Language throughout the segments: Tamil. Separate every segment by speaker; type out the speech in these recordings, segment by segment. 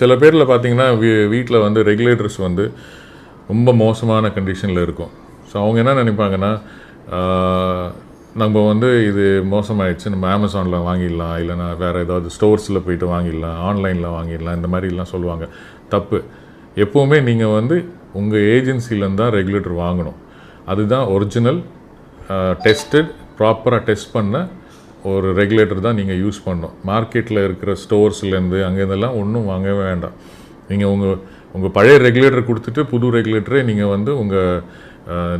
Speaker 1: சில பேரில் பார்த்தீங்கன்னா வீ வீட்டில் வந்து ரெகுலேட்டர்ஸ் வந்து ரொம்ப மோசமான கண்டிஷனில் இருக்கும். ஸோ அவங்க என்ன நினைப்பாங்கன்னா நம்ம வந்து இது மோசமாயிடுச்சு நம்ம அமேசானில் வாங்கிடலாம் இல்லைனா வேறு ஏதாவது ஸ்டோர்ஸில் போயிட்டு வாங்கிடலாம் ஆன்லைனில் வாங்கிடலாம் இந்த மாதிரிலாம் சொல்லுவாங்க. தப்பு. எப்போவுமே நீங்கள் வந்து உங்கள் ஏஜென்சியிலேருந்து தான் ரெகுலேட்டர் வாங்கணும். அதுதான் ஒரிஜினல் டெஸ்டட் ப்ராப்பராக டெஸ்ட் பண்ண ஒரு ரெகுலேட்டர் தான் நீங்கள் யூஸ் பண்ணணும். மார்க்கெட்டில் இருக்கிற ஸ்டோர்ஸ்லேருந்து அங்கேருந்தெல்லாம் ஒன்றும் வாங்கவே வேண்டாம். நீங்கள் உங்கள் உங்கள் பழைய ரெகுலேட்டர் கொடுத்துட்டு புது ரெகுலேட்டரை நீங்கள் வந்து உங்கள்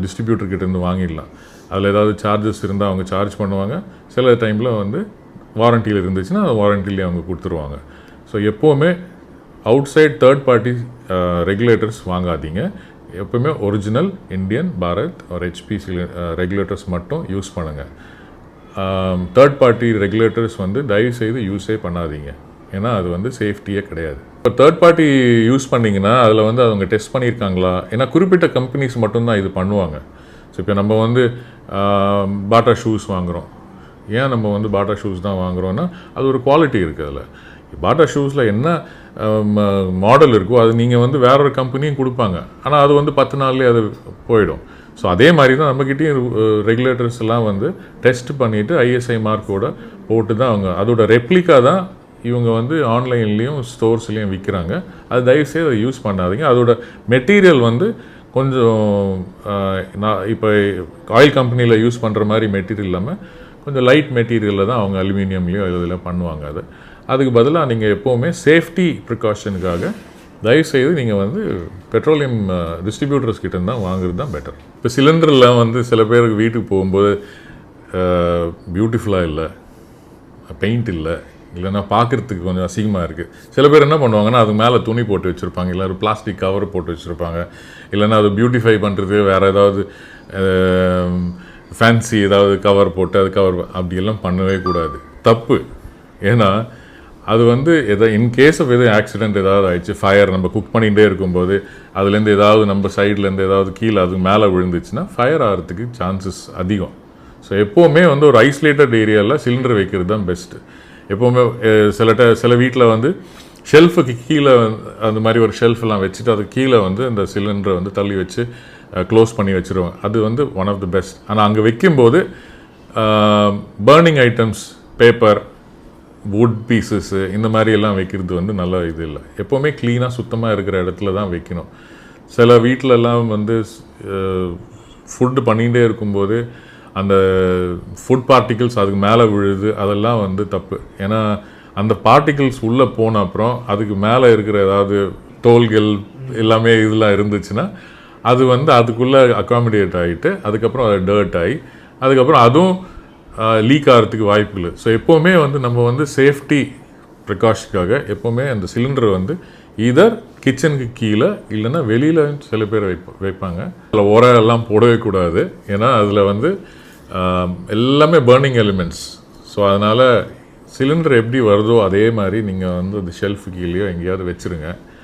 Speaker 1: டிஸ்ட்ரிபியூட்டர்கிட்டேருந்து வாங்கிடலாம். அதில் ஏதாவது சார்ஜஸ் இருந்தால் அவங்க சார்ஜ் பண்ணுவாங்க. சில டைமில் வந்து வாரண்டியில் இருந்துச்சுன்னா வாரண்டிலேயே அவங்க கொடுத்துருவாங்க. ஸோ எப்போவுமே outside third party regulators வாங்காதீங்க. எப்பவுமே ஒரிஜினல் இந்தியன் பாரத் ஒரு ஹெச்பி ரெகுலேட்டர்ஸ் மட்டும் யூஸ் பண்ணுங்கள் தேர்ட் பார்ட்டி ரெகுலேட்டர்ஸ் வந்து தயவு செய்து யூஸே பண்ணாதீங்க. ஏன்னா அது வந்து சேஃப்டியே கிடையாது. இப்போ தேர்ட் பார்ட்டி யூஸ் பண்ணிங்கன்னா அதில் வந்து அவங்க டெஸ்ட் பண்ணியிருக்காங்களா? ஏன்னா குறிப்பிட்ட கம்பெனிஸ் மட்டும்தான் இது பண்ணுவாங்க. ஸோ இப்போ நம்ம வந்து பாட்டா ஷூஸ் வாங்குகிறோம் ஏன் நம்ம வந்து பாட்டா ஷூஸ் தான் வாங்குகிறோன்னா அது ஒரு குவாலிட்டி இருக்குது அதில். பாட்டா ஷூஸில் என்ன மாடல் இருக்கோ அது நீங்கள் வந்து வேற ஒரு கம்பெனியும் கொடுப்பாங்க. ஆனால் அது வந்து பத்து நாள்லேயே அது போயிடும். ஸோ அதே மாதிரி தான் நம்மக்கிட்டேயும் ரெகுலேட்டர்ஸ் எல்லாம் வந்து டெஸ்ட் பண்ணிவிட்டு ஐஎஸ்ஐ மார்க்கோட போட்டு தான் அவங்க அதோட ரெப்ளிகா தான் இவங்க வந்து ஆன்லைன்லேயும் ஸ்டோர்ஸ்லேயும் விற்கிறாங்க அது தயவுசெய்து அதை யூஸ் பண்ணாதீங்க. அதோட மெட்டீரியல் வந்து கொஞ்சம் நான் இப்போ ஆயில் கம்பெனியில் யூஸ் பண்ணுற மாதிரி மெட்டீரியல் இல்லாமல் கொஞ்சம் லைட் மெட்டீரியலில் தான் அவங்க அலுமினியம்லேயோ இதில் பண்ணுவாங்க அது. அதுக்கு பதிலாக நீங்கள் எப்போவுமே சேஃப்டி ப்ரிகாஷனுக்காக தயவுசெய்து நீங்கள் வந்து பெட்ரோலியம் டிஸ்ட்ரிபியூட்டர்ஸ் கிட்ட தான் வாங்குறது தான் பெட்டர் இப்போ சிலிண்டரில் வந்து சில பேருக்கு வீட்டுக்கு போகும்போது பியூட்டிஃபுல்லாக இல்லை பெயிண்ட் இல்லை இல்லைன்னா பார்க்குறதுக்கு கொஞ்சம் அசிங்கமாக இருக்குது சில பேர் என்ன பண்ணுவாங்கன்னா அதுக்கு மேலே துணி போட்டு வச்சுருப்பாங்க இல்லை ஒரு பிளாஸ்டிக் கவர் போட்டு வச்சுருப்பாங்க இல்லைன்னா அது பியூட்டிஃபை பண்ணுறது வேறு ஏதாவது ஃபேன்சி ஏதாவது கவர் போட்டு அது கவர் அப்படியெல்லாம் பண்ணவே கூடாது. தப்பு. ஏன்னா அது வந்து எதோ இன்கேஸ் ஆஃப் எதுவும் ஆக்சிடென்ட் ஏதாவது ஆயிடுச்சு ஃபயர் நம்ம குக் பண்ணிகிட்டே இருக்கும்போது அதுலேருந்து ஏதாவது நம்ம சைட்லேருந்து ஏதாவது கீழே அது மேலே விழுந்துச்சுன்னா ஃபயர் ஆகிறதுக்கு சான்சஸ் அதிகம். ஸோ எப்போவுமே வந்து ஒரு ஐசோலேட்டட் ஏரியாவில் சிலிண்டர் வைக்கிறது தான் பெஸ்ட்டு எப்போவுமே சில ட சில வீட்டில் வந்து ஷெல்ஃபுக்கு கீழே அந்த மாதிரி ஒரு ஷெல்ஃப் வச்சுட்டு அது கீழே வந்து அந்த சிலிண்டரை வந்து தள்ளி வச்சு க்ளோஸ் பண்ணி வச்சுருவாங்க அது வந்து ஒன் ஆஃப் த பெஸ்ட் ஆனால் அங்கே வைக்கும்போது burning items paper wood pieces இந்த மாதிரி எல்லாம் வைக்கிறது வந்து நல்ல இது இல்லை. எப்போவுமே க்ளீனாக சுத்தமாக இருக்கிற இடத்துல தான் வைக்கணும். சில வீட்டிலலாம் வந்து ஃபுட்டு பண்ணிகிட்டே இருக்கும்போது அந்த ஃபுட் பார்ட்டிகிள்ஸ் அதுக்கு மேலே விழுது அதெல்லாம் வந்து தப்பு. ஏன்னா அந்த பார்ட்டிகிள்ஸ் உள்ளே போன அப்புறம் அதுக்கு மேலே இருக்கிற ஏதாவது தோல்கள் எல்லாமே இதெல்லாம் இருந்துச்சுன்னா அது வந்து அதுக்குள்ளே அக்காமடேட் ஆகிட்டு அதுக்கப்புறம் அது டர்ட் ஆகி அதுக்கப்புறம் அதுவும் லீக் ஆகிறதுக்கு வாய்ப்பு இல்லை ஸோ எப்போவுமே வந்து நம்ம வந்து சேஃப்டி ப்ரிகாஷனுக்காக எப்போவுமே அந்த சிலிண்டர் வந்து இதர் கிச்சனுக்கு கீழே இல்லைன்னா வெளியில் சில பேர் வைப்ப வைப்பாங்க. அதில் உரம் எல்லாம் போடவே கூடாது. ஏன்னா அதில் வந்து எல்லாமே பேர்னிங் எலிமெண்ட்ஸ் ஸோ அதனால் சிலிண்டர் எப்படி வருதோ அதே மாதிரி நீங்கள் வந்து அந்த ஷெல்ஃபு கீழேயோ எங்கேயாவது வச்சுருங்க.